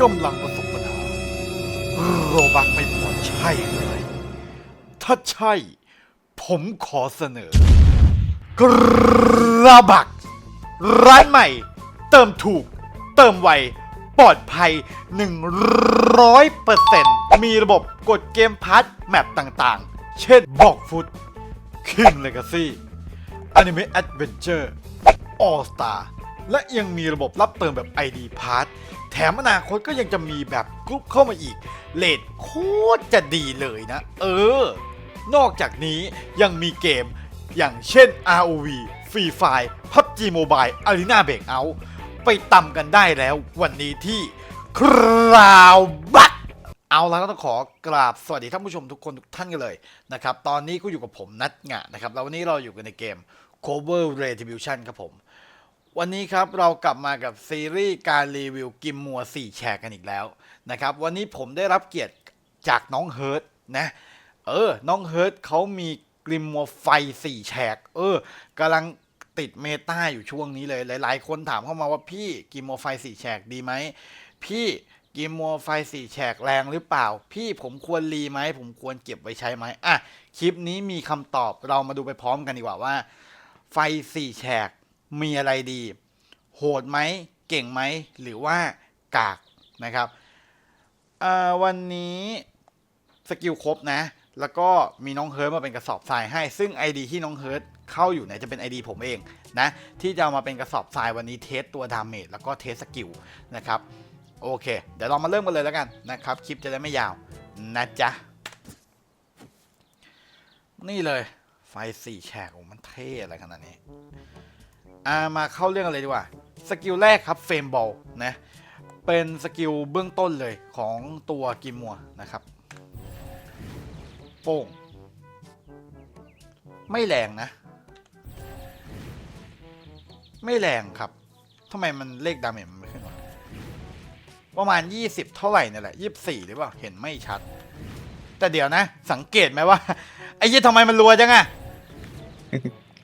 กำลังประสบปัญหา โรบักไม่พอใช่เลย ถ้าใช่ ผมขอเสนอ กระบัก ร้านใหม่ เติมถูก เติมไว ปลอดภัย 100%มีระบบกดเกมพาร์ทแมปต่างๆ เช่นบอกฟุต King Legacy Anime Adventure All Star และยังมีระบบรับเติมแบบ ID Pass แถมอนาคตก็ยังจะมีแบบกรุ๊ปเข้ามาอีก เลทโคตรจะดีเลยนะ เออ นอกจากนี้ยังมีเกมอย่างเช่น ROV Free Fire PUBG Mobile Arena Breakout ไปตำกันได้แล้ววันนี้ที่คราวบักเอาล้วก็ต้องขอกราบสวัสดีท่านผู้ชมทุกคนทุกท่านกันเลยนะครับ ตอนนี้ก็อยู่กับผมนัดงะนะครับ แล้ววันนี้เราอยู่กันในเกม Cover Retribution ครับผม วันนี้ครับเรากลับมากับซีรีส์การรีวิวกิมมัว4แชร์กันอีกแล้วนะครับวันนี้ผมได้รับเกียรติจากน้องเฮิร์ตนะเออน้องเฮิร์ตเขามีกิมมัวไฟ4แฉกเออกำลังติดเมตาอยู่ช่วงนี้เลย หลาย ๆ คนถามเข้ามาว่าพี่กิมมัวไฟ4แฉกดีไหมพี่กิมมัวไฟ4แฉกแรงหรือเปล่า พี่ผมควรรีไหมผมควรเก็บไว้ใช้ไหมอะคลิปนี้มีคำตอบเรามาดูไปพร้อมกันดีกว่าว่า ไฟ4แฉก มีอะไรดี โหดไหมเก่งไหมหรือว่ากากนะครับอ่าวันนี้สกิลครบนะ แล้วก็มีน้องเฮิร์ตมาเป็นกระสอบทรายให้ ซึ่ง ID ที่น้องเฮิร์ตเข้าอยู่เนี่ยจะเป็น ID ผมเองนะ ที่จะามาเป็นกระสอบทรายวันนี้เทสตัวดาเมจแล้วก็เทสสกิลนะครับ โอเค เดี๋ยวเรามาเริ่มกันเลยแล้วกันนะครับ คลิปจะได้ไม่ยาวนะจ๊ะ นี่เลยไฟสี่แฉกโอ้มันเท่อะไรขนาดนี้ อ่ามาเข้าเรื่องกันเลยดีกว่า สกิลแรกครับเฟรมบอลนะ เป็นสกิลเบื้องต้นเลยของตัวกิมมัวนะครับโป้งไม่แรงนะ ไม่แรงครับทำไมมันเลขดาเมจมันไม่ขึ้นวะประมาณ 20 เท่าไหร่เนี่ยแหละ 24 หรือเปล่า เห็นไม่ชัด แต่เดี๋ยวนะ สังเกตไหมว่า ไอ้ยี่ทำไมมันรัวจังอะ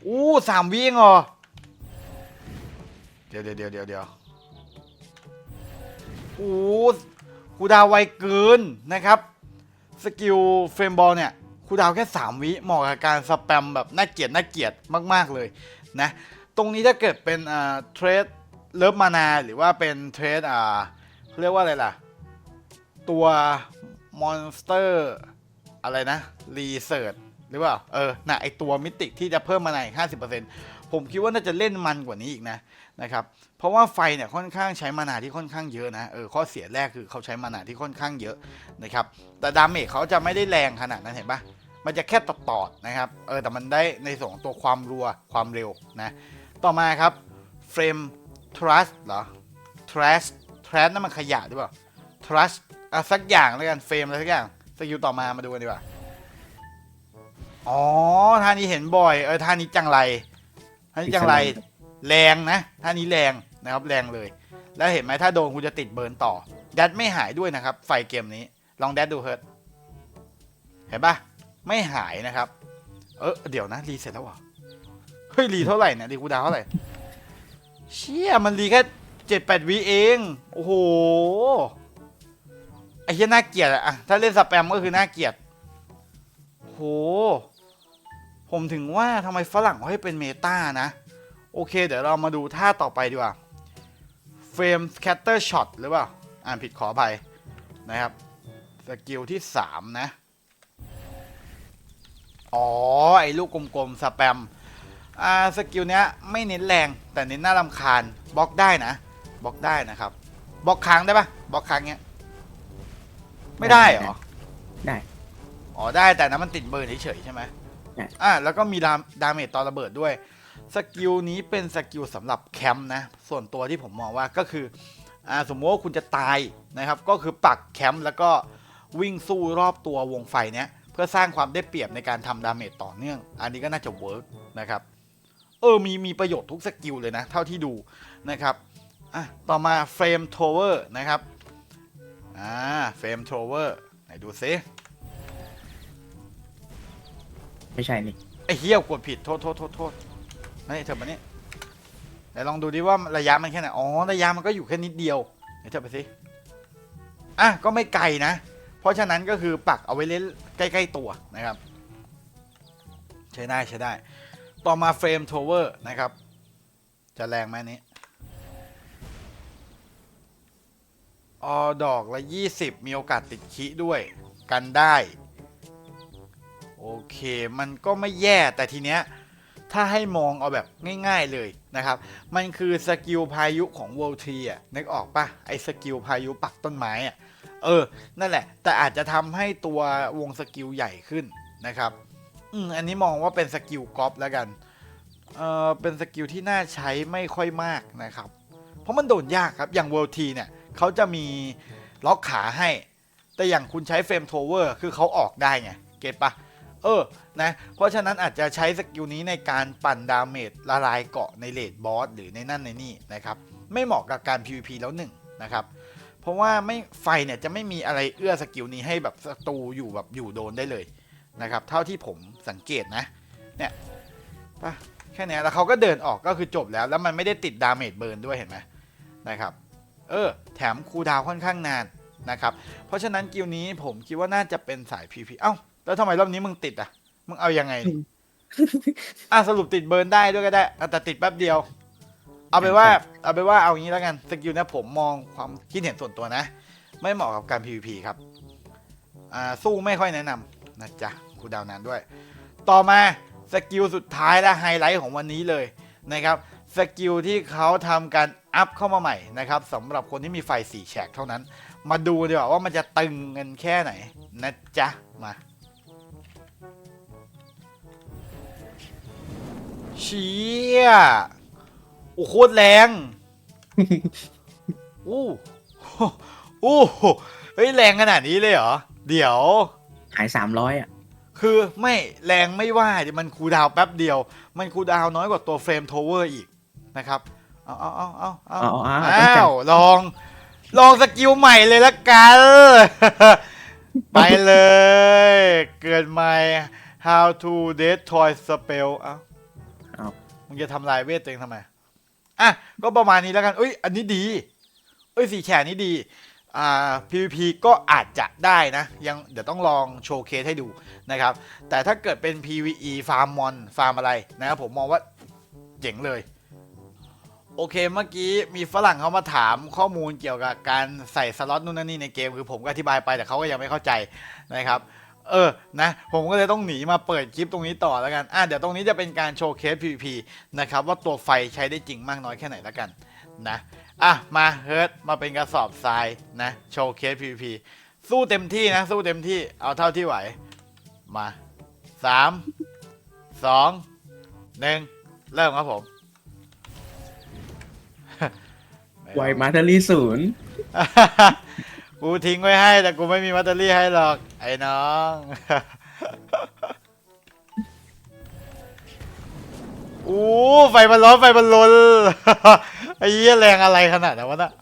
อู้สามวิเองเหรอ เดี๋ยวเดี๋ยวเดี๋ยวเดี๋ยวเดี๋ยวโอ้คูดาวไวเกินนะครับ สกิลเฟรมบอลเนี่ยคูดาวแค่ 3 วิเหมาะกับการสแปมแบบน่าเกลียดน่าเกลียดมาก ๆ เลยนะ ตรงนี้ถ้าเกิดเป็นอ่าเทรดเลิฟมานาหรือว่าเป็นเทรดอ่าเรียกว่าอะไรล่ะ ตัวมอนสเตอร์อะไรนะรีเสิร์ชหรือเปล่า เออ น่ะ ไอตัวมิติที่จะเพิ่มมาในห้าสิบเปอร์เซ็นต์ผมคิดว่าน่าจะเล่นมันกว่านี้อีกนะ นะครับเพราะว่าไฟเนี่ยค่อนข้างใช้มานาที่ค่อนข้างเยอะนะเออข้อเสียแรกคือเขาใช้มานาที่ค่อนข้างเยอะนะครับแต่ดาเมจเขาจะไม่ได้แรงขนาดนั้นเห็นปะมันจะแค่ตอดๆนะครับเออแต่มันได้ในส่วนของตัวความรัวความเร็วนะต่อมาครับเฟรม trust เหรอ trust trust นั่นมันขยะหรือเปล่า trust อะสักอย่างแล้วกันเฟรมอะไรสักอย่างสกิลต่อมามาดูกันดีกว่าอ๋อท่านี้เห็นบ่อยเออท่านี้จังไรท่านี้จังไร แรงนะท่านี้แรงนะครับแรงเลย แล้วเห็นไหมถ้าโดนคุณจะติดเบิร์นต่อแดดไม่หายด้วยนะครับ ไฟเกมนี้ลองแดดดูเฮิร์ตเห็นปะไม่หายนะครับ เออเดี๋ยวนะรีเสร็จแล้วเหรอเฮ้ยรีเท่าไหร่เนี่ยรีคูดาวเท่าไหร่เชี่ยมันรีแค่เจ็ดแปดวิเอง โอ้โหไอ้เหี้ยน่าเกลียดอะอะถ้าเล่นสแปมก็คือน่าเกลียดโห ผมถึงว่าทำไมฝรั่งเขาให้เป็นเมตานะ โอเค เดี๋ยวเรามาดูท่าต่อไปดีกว่าเฟรมแคตเตอร์ช็อตหรือเปล่า อ่านผิดขออภัยนะครับ สกิลที่ 3 นะ อ๋อ ไอ้ลูกกลมๆสแปม อ่า สกิลเนี้ยไม่เน้นแรง แต่เน้นน่ารำคาญบล็อกได้นะบล็อกได้นะครับบล็อกค้างได้ปะบล็อกค้างเนี้ย ไม่ได้เหรอ ได้ อ๋อได้แต่นั้นมันติดเบอร์เฉยๆใช่ไหมใช่อ่าแล้วก็มีดามดาเมจตอนระเบิดด้วย สกิลนี้เป็นสกิลสำหรับแคมป์นะ ส่วนตัวที่ผมมองว่าก็คืออ่าสมมติว่าคุณจะตายนะครับ ก็คือปักแคมป์แล้วก็วิ่งสู้รอบตัววงไฟเนี้ยเพื่อสร้างความได้เปรียบในการทำดาเมจต่อเนื่อง อันนี้ก็น่าจะเวิร์กนะครับ เออมีมีประโยชน์ทุกสกิลเลยนะ เท่าที่ดูนะครับอะต่อมาเฟรมโทเวอร์นะครับอ่าเฟรมโทเวอร์ไหนดูซิไม่ใช่นี่ไอ้เหี้ยกดผิดโทษโทษโทษโทษ นี่เธอมานี่ไหนลองดูดิว่าระยะมันแค่ไหน อ๋อ ระยะมันก็อยู่แค่นิดเดียวไหนเธอไปสิ อะ ก็ไม่ไกลนะ เพราะฉะนั้นก็คือปักเอาไว้เล่นใกล้ ๆ ตัวนะครับ ใช้ได้ใช้ได้ ต่อมาเฟรมโทเวอร์นะครับ จะแรงไหมนนี้ออดอกละ 20 มีโอกาสติดคิด้วยกันได้ โอเค มันก็ไม่แย่แต่ทีเนี้ย ถ้าให้มองเอาแบบง่าย ๆเลยนะครับ มันคือสกิลพายุของ World T อะนึกออกปะไอสกิลพายุปักต้นไม้อะเออ นั่นแหละ แต่อาจจะทำให้ตัววงสกิลใหญ่ขึ้นนะครับ อืมอันนี้มองว่าเป็นสกิลกอล์ฟแล้วกัน เออเป็นสกิลที่น่าใช้ไม่ค่อยมากนะครับ เพราะมันโดนยากครับ อย่าง World T เนี่ยเขาจะมีล็อกขาให้ แต่อย่างคุณใช้เฟรมโทเวอร์คือเขาออกได้ไง เก็ตปะ เออนะเพราะฉะนั้นอาจจะใช้สกิลนี้ในการปั่นดาเมจละลายเกาะในเลดบอสหรือในนั่นในนี่นะครับไม่เหมาะกับการ PVP แล้วหนึ่งนะครับเพราะว่าไม่ไฟเนี่ยจะไม่มีอะไรเอื้อสกิลนี้ให้แบบศัตรูอยู่แบบอยู่โดนได้เลยนะครับเท่าที่ผมสังเกตนะเนี่ยปะแค่เนี้ยแล้วเขาก็เดินออกก็คือจบแล้ว แล้วมันไม่ได้ติดดาเมจเบิร์นด้วยเห็นไหมนะครับเออแถมคูดาวค่อนข้างนานนะครับเพราะฉะนั้นกิลนี้ผมคิดว่าน่าจะเป็นสาย PVP เอ้า แล้วทำไมรอบนี้มึงติดอะ มึงเอายังไงนี่อะสรุปติดเบิร์นได้ด้วยก็ได้อะแต่ติดแป๊บเดียว เอาไปนว่า เอาไปนว่าเอางี้แล้วกันสกิลเนะผมมองความคิดเห็นส่วนตัวนะ ไม่เหมาะกับการ PVP ครับ อ่าสู้ไม่ค่อยแนะนำนะจ๊ะคูลดาวน์นานด้วย ต่อมาสกิลสุดท้ายและไฮไลท์ของวันนี้เลยนะครับสกิลที่เขาทำการอัพเข้ามาใหม่นะครับสำหรับคนที่มีไฟสีแฉกเท่านั้น มาดูดีกว่าว่ามันจะตึงกันแค่ไหนนะจ๊ะมา เชี่ยโอ้โคตรแรงอู้อู้เฮ้ยแรงขนาดนี้เลยเหรอ เดี๋ยว หายสามร้อยอะ คือไม่แรงไม่ว่าดิมันคูลดาวน์แป๊บเดียว มันคูลดาวน์น้อยกว่าตัวเฟรมโทเวอร์อีกนะครับเอาเอาเอาเอาเอาเอาเอาเอาอ้าวลอง ลองสกิลใหม่เลยละกัน ไปเลย เกิดใหม่ how to destroy spell เอ้าเอา มึงจะทำลายเวทตัวเองทำไมอะก็ประมาณนี้แล้วกันเอ้ย อันนี้ดี เอ้ยสีแฉกนี้ดีอ่า PVP ก็อาจจะได้นะ ยังเดี๋ยวต้องลองโชว์เคสให้ดูนะครับ แต่ถ้าเกิดเป็น PVE ฟาร์มมอนฟาร์มอะไรนะครับผมมองว่าเจ๋งเลย โอเคเมื่อกี้มีฝรั่งเขามาถามข้อมูลเกี่ยวกับการใส่สล็อตนู่นนั่นนี่ในเกม คือผมก็อธิบายไปแต่เขาก็ยังไม่เข้าใจนะครับ เออนะผมก็เลยต้องหนีมาเปิดคลิปตรงนี้ต่อแล้วกันอะเดี๋ยวตรงนี้จะเป็นการโชว์เคส PVP นะครับว่าตัวไฟใช้ได้จริงมากน้อยแค่ไหนแล้วกันนะอะมาเฮิร์ตมาเป็นกระสอบทรายนะโชว์เคส PVP สู้เต็มที่นะ สู้เต็มที่เอาเท่าที่ไหว มาสามสองหนึ่งเริ่มครับผม ไวมาเตอรี่ศูนย์ กูทิ้งไว้ให้ แต่กูไม่มีแบตเตอรี่ให้หรอก ไอ้น้อง อู้ไฟมันร้อนไฟมันลนไอ้เหี้ยแรงอะไรขนาดนั้นวะน่ะ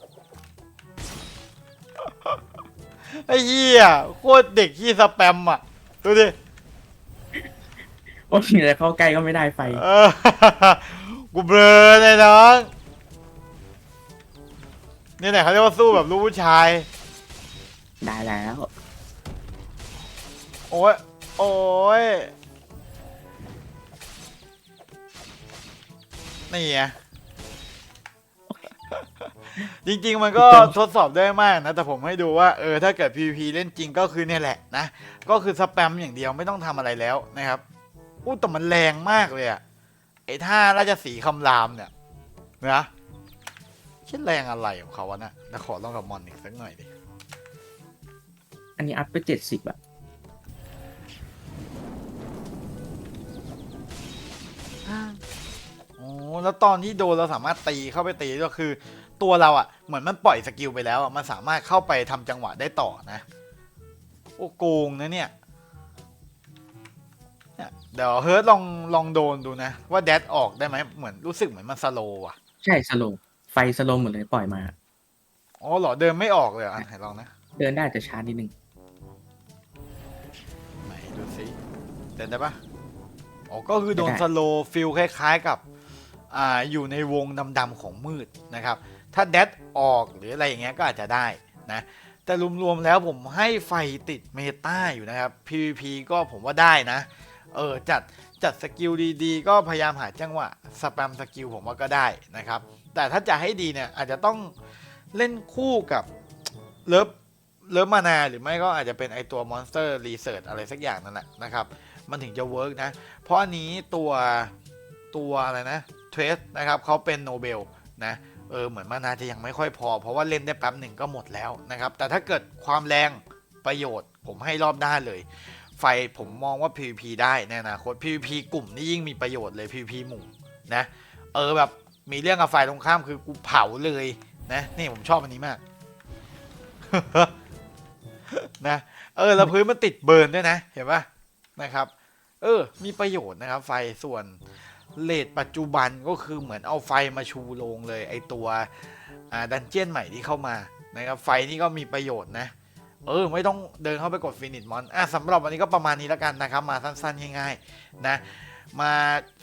ไอ้เหี้ยโคตรเด็กขี้สแปมอะ ดูดิโอ้ยแต่เข้าใกล้ก็ไม่ได้ไฟ เออกูเบลอเลยน้อง นี่แหละเขาเรียกว่าสู้แบบลูกผู้ชาย ได้แล้ว โอ้ย โอ้ย นี่ไง จริงๆ มันก็ทดสอบได้มากนะ แต่ผมให้ดูว่า เออ ถ้าเกิด PVP เล่นจริงก็คือเนี่ยแหละนะ ก็คือสแปมอย่างเดียวไม่ต้องทำอะไรแล้วนะครับ อู้แต่มันแรงมากเลยอะไอ้ท่าราชสีห์คำรามเนี่ยนะคิดแรงอะไรของเขาวะนะแต่ขอลองกับมอนอีกสักหน่อยดิ อันนี้อัพไปเจ็ดสิบอะโอ้แล้วตอนที่โดนเราสามารถตีเข้าไปตีก็คือ ตัวเราอะ่ะเหมือนมันปล่อยสกิลไปแล้วอะมันสามารถเข้าไปทำจังหวะได้ต่อนะ โอ้โกงนะเนี่ยเนี่ยเดี๋ยวเฮิร์ตลองลองโดนดูนะ ว่าแดดออกได้ไหมเหมือนรู้สึกเหมือนมันสโลว์อะใช่สโลว์ไฟสโลว์หมดเลยปล่อยมา อ๋อเหรอเดินไม่ออกเลยเหรออะให้ลองนะ เดินได้แต่ช้านิดนึง เดินได้ปะอ๋อก็คือโดนสโลว์ฟิลคล้าย ๆกับอ่าอยู่ในวงดำๆของมืดนะครับ ถ้าแดดออกหรืออะไรอย่างเงี้ยก็อาจจะได้นะ แต่รวมๆแล้วผมให้ไฟติดเมตาอยู่นะครับ PVP ก็ผมว่าได้นะ เออจัดจัดสกิลดีๆ ก็พยายามหาจังหวะสแปมสกิลผมว่าก็ได้นะครับ แต่ถ้าจะให้ดีเนี่ยอาจจะต้องเล่นคู่กับเลิฟเลิฟมานาหรือไม่ก็อาจจะเป็นไอตัวมอนสเตอร์รีเสิร์ชอะไรสักอย่างนั่นแหละนะครับ มันถึงจะเวิร์กนะ เพราะอันนี้ตัวตัวอะไรนะเทรสนะครับเขาเป็นโนเบลนะเออเหมือนมานาจะยังไม่ค่อยพอ เพราะว่าเล่นได้แป๊บหนึ่งก็หมดแล้วนะครับ แต่ถ้าเกิดความแรงประโยชน์ผมให้รอบด้านเลย ไฟผมมองว่า PVP ได้ในอนาคต PVP กลุ่มนี่ยิ่งมีประโยชน์เลย PVP หมู่นะเออแบบมีเรื่องกับฝ่ายตรงข้ามคือกูเผาเลยนะนี่ผมชอบอันนี้มากนะเออแล้วพื้นมันติดเบิร์นด้วยนะ เห็นปะนะครับ เออ มีประโยชน์นะครับไฟส่วนเลทปัจจุบันก็คือเหมือนเอาไฟมาชูโรงเลย ไอตัวดันเจียนใหม่ที่เข้ามานะครับไฟนี่ก็มีประโยชน์นะ เออ ไม่ต้องเดินเข้าไปกดฟินิชมอนอะสำหรับวันนี้ก็ประมาณนี้แล้วกันนะครับ มาสั้นๆง่ายๆนะมา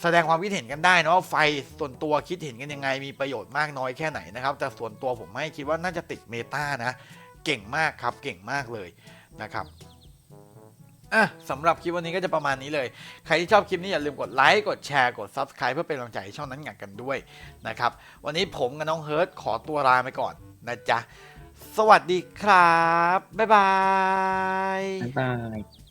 แสดงความคิดเห็นกันได้นะว่าไฟส่วนตัวคิดเห็นกันยังไง มีประโยชน์มากน้อยแค่ไหนนะครับ แต่ส่วนตัวผมให้คิดว่าน่าจะติดเมตานะ เก่งมากครับเก่งมากเลยนะครับ อะสำหรับคลิปวันนี้ก็จะประมาณนี้เลย ใครที่ชอบคลิปนี้อย่าลืมกดไลค์ กดแชร์ กด Subscribe เพื่อเป็นกำลังใจให้ช่องนั้นหงักกันด้วยนะครับ วันนี้ผมกับน้องเฮิร์ตขอตัวลาไปก่อนนะจ๊ะ สวัสดีครับ บ๊ายบาย บ๊ายบาย